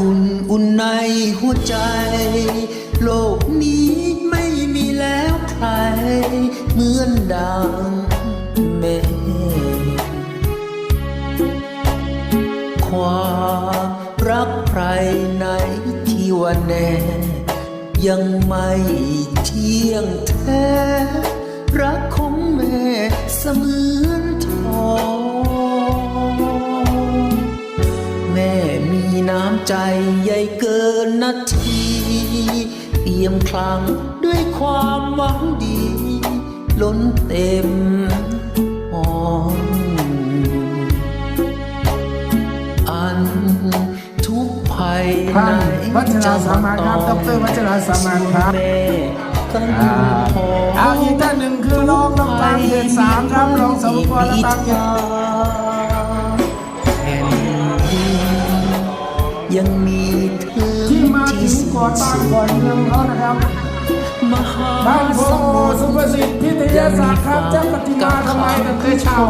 คุณอุ่นในหัวใจ โลกนี้ไม่มีแล้วใคร เหมือนดังแม่ความรักใครไหนที่ว่าแน่ ยังไม่เที่ยงแท้ รักของแม่เสมือนทอง น้ำใจใหญ่เกินนาทีเปี่ยมคลังด้วยความหวังดี ล้นเต็มห้องอันทุกภัยท่านไหนวัชราสามานครับดรวัชราสามานครับแม่กันอ่าพอเอาอีกท่านหนึ่งคือรองน้ำตาลเขตสามครับรองสมควรน้ำตาลเขต ยังมีเธอที่มาถึงก่อนบ้านก่อนเมืองเขานะครับ มหาบ้านโพสุภสิทธิ์พิทยาศาสตร์ครับเจ้าปฏิมาทำไมถึงเคยเช่า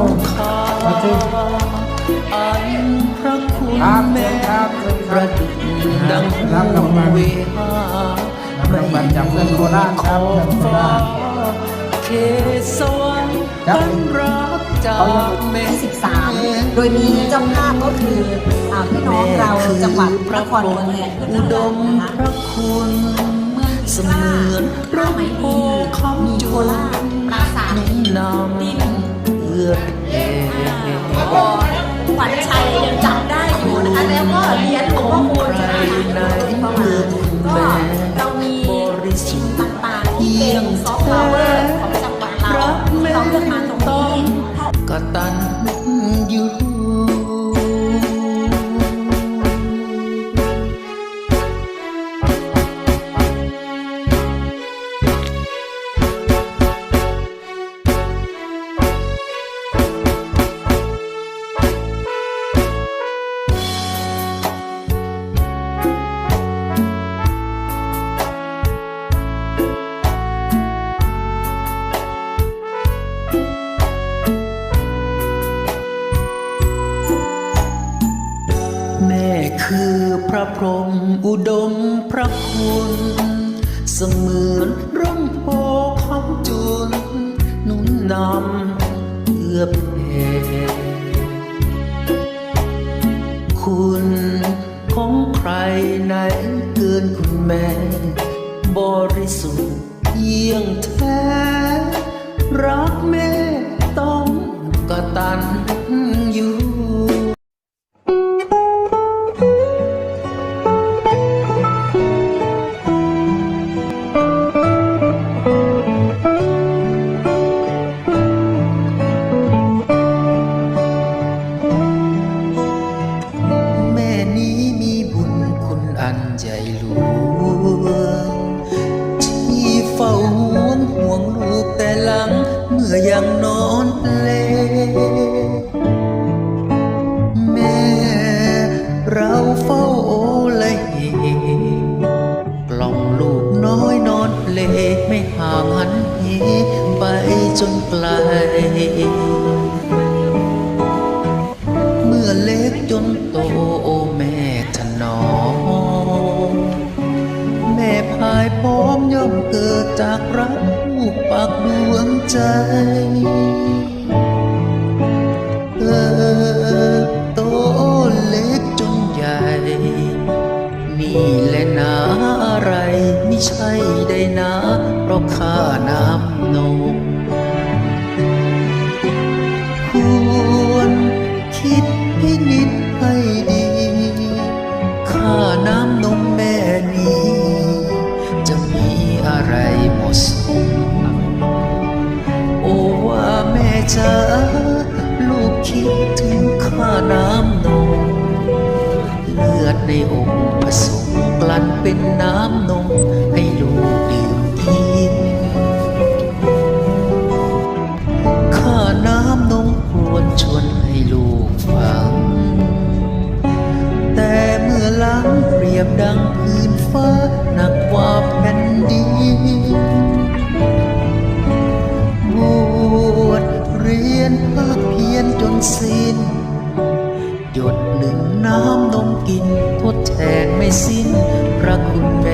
อันพระคุณแม่ประดุจดังรัวเวหารับรางวัลจากเพื่อนโคราชครับเพื่อนโคราชเขตสวรรค์ครับตั้งรักจากแม่ที่13 โดยมีเจ้าภาพก็คือ อ่าพี่น้องเราจังหวัดนครเมืองแหละอุดมพระคุณเมืองเสมือนร่มโพคำมีจุโคราชปราสาทนุ่มนำเอื้อแผ่แล้วก็ขวัญชัยยังจำได้อยู่นะคะแล้วก็เรียนหลวงพ่อคูณใช่ไหมคะประวัติก็ แม่คือพระพรหมอุดมพระคุณ เสมือนร่มโพคำจุนหนุนนำเอื้อแผ่คุณของใครไหนเกินคุณแม่ บริสุทธิ์เที่ยงแท้ รักแม่ต้องกตัญญู ไกล เมื่อเล็กจนโตโอแม่ถนอมแม่พายพร้อมย่อมเกิดจากรักผู้ปากดวงใจ จ๋าลูกคิดถึงข่าน้ำนม เลือดในองค์ผสมกลั่นเป็นน้ำนม สิ้นพระคุณ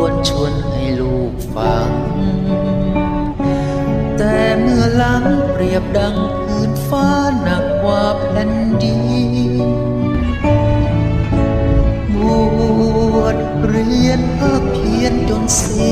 วนชวนให้ลูกฟัง แต่เมื่อหลังเปรียบดังพื้นฟ้าหนักกว่าแผ่นดินบวชเรียนภาคเพียนจนสิ้